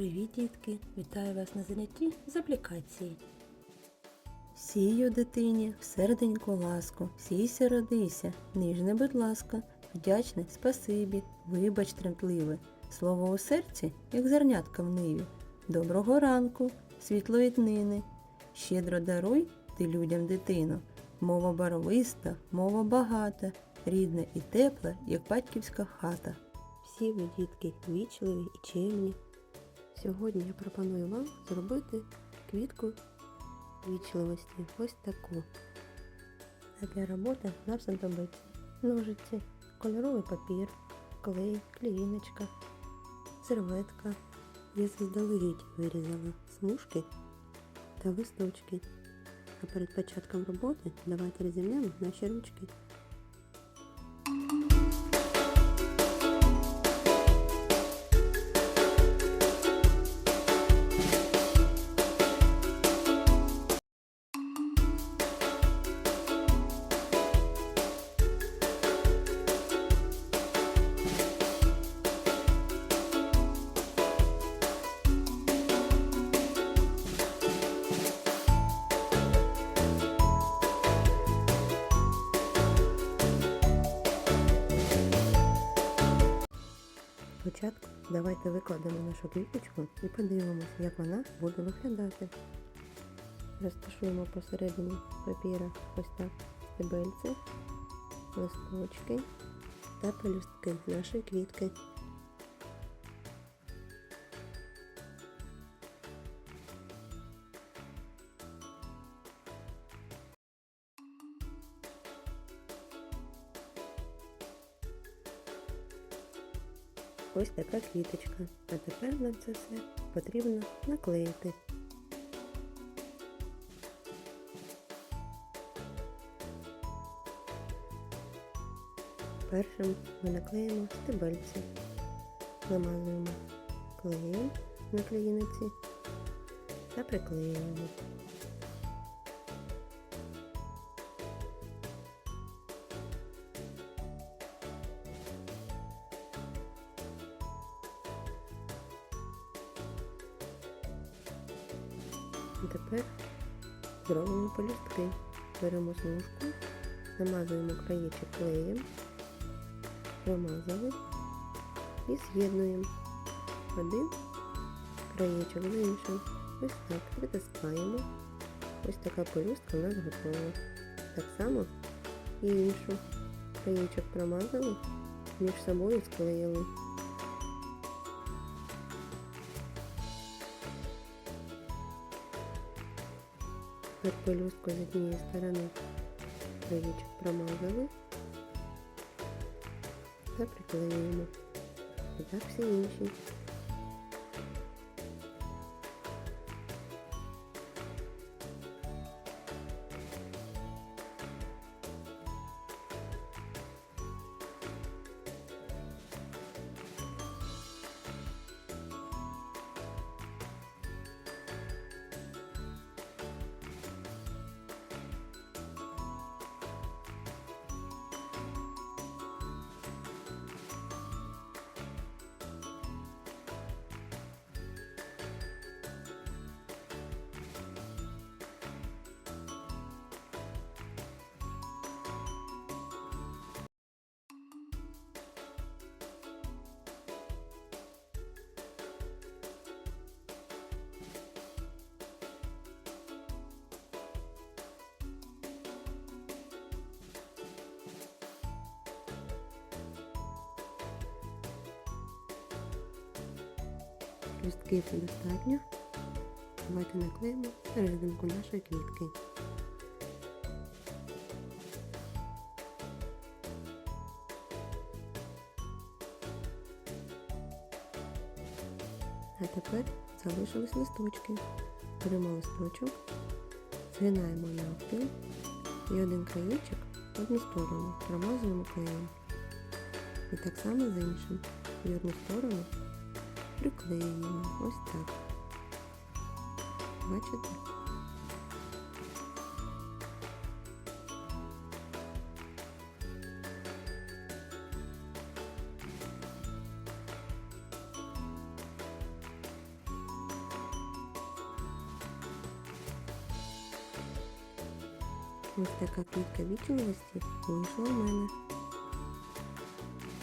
Привіт, дітки! Вітаю вас на занятті з аплікації. Сію дитині в серденьку ласку, сійся родися, ніжне, будь ласка, вдячне спасибі, вибач тремтливе, слово у серці, як зернятка в ниві. Доброго ранку, світлої днини, щедро даруй ти людям дитину. Мова барвиста, мова багата, рідна і тепла, як батьківська хата. Всі ви, дітки, вічливі і чемні. Сьогодні я пропоную вам зробити квітку вічливості. Ось таку. А для роботи нам знадобиться ножиці, кольоровий папір, клей, клеїночка, серветка. Я заздалегідь вирізала смужки та листочки. А перед початком роботи давайте розімнемо наші ручки. Спочатку давайте викладемо нашу квіточку і подивимося, як вона буде виглядати. Розташуємо посередині папіра ось так стебельці, листочки та пелюстки нашої квітки. Ось така квіточка. А тепер нам це все потрібно наклеїти. Першим ми наклеїмо стебельці. Намазуємо клеєм на клеїниці та приклеюємо. І тепер зробимо полюстки. Беремо смужку, намазуємо краєчок клеєм, промазали і з'єднуємо один краєчок з іншим. Ось так притискаємо. Ось така полюстка у нас готова. Так само і іншу краєчок промазали, між собою склеїли. От пелюстку з однієї сторони краєчок промазали та приклеїмо. І так всі інші. Листків достатньо. Давайте наклеїмо серединку нашої квітки. А тепер залишились листочки. Беремо листочок, згинаємо навпіл і один краєчок в одну сторону промазуємо клеєм. І так само з іншим. І одну сторону приклеюємо ось так. Бачите? Ось така квітка вічливості вийшла в мене.